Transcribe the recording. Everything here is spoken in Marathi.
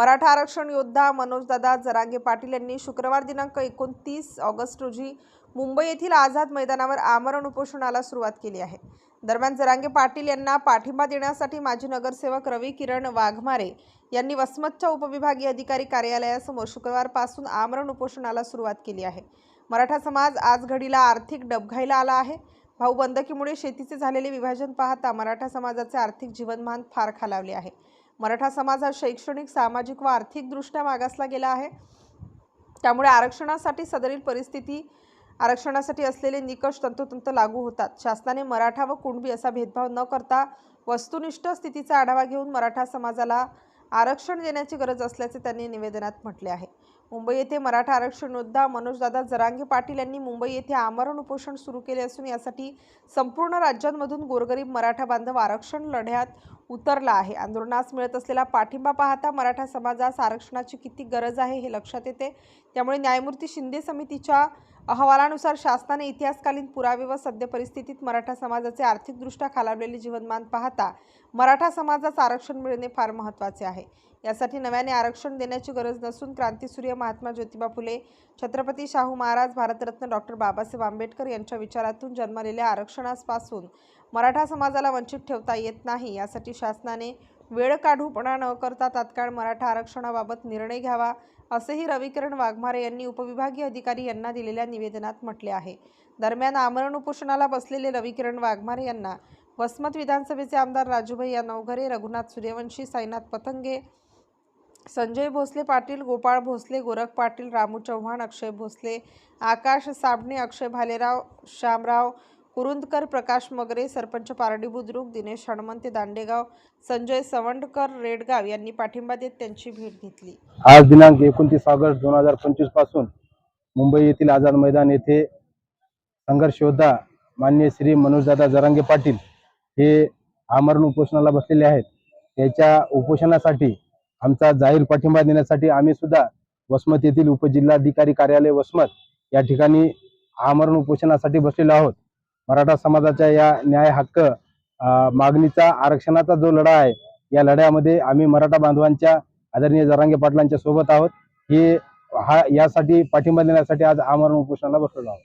मराठा आरक्षण योद्धा मनोजदादा जरांगे पाटील यांनी शुक्रवार दिनांक एकोणतीस ऑगस्ट रोजी मुंबई येथील आझाद मैदानावर आमरण उपोषणाला सुरुवात केली आहे. दरम्यान जरांगे पाटील यांना पाठिंबा देण्यासाठी माजी नगरसेवक रवी किरण वाघमारे यांनी वसमतच्या उपविभागीय अधिकारी कार्यालयासमोर शुक्रवारपासून आमरण उपोषणाला सुरुवात केली आहे. मराठा समाज आज घडीला आर्थिक डबघाईला आला आहे. भाऊ बंदकीमुळे शेतीचे झालेले विभाजन पाहता मराठा समाजाचे आर्थिक जीवनमान फार खालावले आहे. मराठा समाज हा शैक्षणिक सामाजिक व आर्थिकदृष्ट्या मागासला गेला आहे. त्यामुळे आरक्षणासाठी सदरील परिस्थिती आरक्षणासाठी असलेले निकष तंतोतंत लागू होतात. शासनाने मराठा व कुणबी असा भेदभाव न करता वस्तुनिष्ठ स्थितीचा आढावा घेऊन मराठा समाजाला आरक्षण देण्याची गरज असल्याचे त्यांनी निवेदनात म्हटले आहे. मुंबई येथे मराठा आरक्षण योद्धा मनोजदादा जरांगे पाटील यांनी मुंबई येथे आमरण उपोषण सुरू केले असून यासाठी संपूर्ण राज्यांमधून गोरगरीब मराठा बांधव आरक्षण लढ्यात उतरला आहे. आंदोलनास मिळत असलेला पाठिंबा पाहता मराठा समाजास आरक्षणाची किती गरज आहे हे लक्षात येते. त्यामुळे न्यायमूर्ती शिंदे समितीच्या अहवालानुसार शासनाने इतिहासकालीन पुरावे व सद्य परिस्थितीत मराठा समाजाचे आर्थिकदृष्ट्या खालावलेले जीवनमान पाहता मराठा समाजास आरक्षण मिळणे फार महत्त्वाचे आहे. यासाठी नव्याने आरक्षण देण्याची गरज नसून क्रांतीसूर्य महात्मा ज्योतिबा फुले छत्रपती शाहू महाराज भारतरत्न डॉक्टर बाबासाहेब आंबेडकर यांच्या विचारातून जन्मलेल्या आरक्षणापासून मराठा समाजाला वंचित ठेवता येत नाही. यासाठी शासनाने वेळ काढूपणा न करता तात्काळ मराठा आरक्षणाबाबत निर्णय घ्यावा असेही रविकिरण वाघमारे यांनी उपविभागीय अधिकारी यांना दिलेल्या निवेदनात म्हटले आहे. दरम्यान आमरण उपोषणाला बसलेले रविकिरण वाघमारे यांना वसमत विधानसभेचे आमदार राजूभाई नवघरे रघुनाथ सूर्यवंशी साईनाथ पतंगे संजय भोसले पाटील गोपाळ भोसले गोरख पाटील रामू चव्हाण अक्षय भोसले आकाश साबणे अक्षय भालेराव श्यामराव कुरुंदकर प्रकाश मगरे सरपंच पारडी बुद्रुक दिनेश हणमंते दांडेगाव संजय सवंडकर रेडगाव यांनी पाठिंबा देत त्यांची भेट घेतली. आज दिनांक एकोणतीस ऑगस्ट दोन हजार पंचवीसपासून मुंबई येथील आझाद मैदान येथे संघर्ष योद्धा मान्य श्री मनोजदादा जरांगे पाटील हे आमरण उपोषणाला बसलेले आहेत. त्याच्या उपोषणासाठी आमचा जाहीर पाठिंबा देण्यासाठी आम्ही सुद्धा वसमत येथील उपजिल्हाधिकारी कार्यालय वसमत या ठिकाणी आमरण उपोषणासाठी बसलेलो आहोत. मराठा समाजाच्या या न्याय हक्क मागणीचा आरक्षणाचा जो लढा आहे या लढ्यामध्ये आम्ही मराठा बांधवांच्या आदरणीय जरांगे पाटलांच्या सोबत आहोत. हे हा यासाठी पाठिंबा देण्यासाठी आज आमरण उपोषणाला बसलेलो आहोत.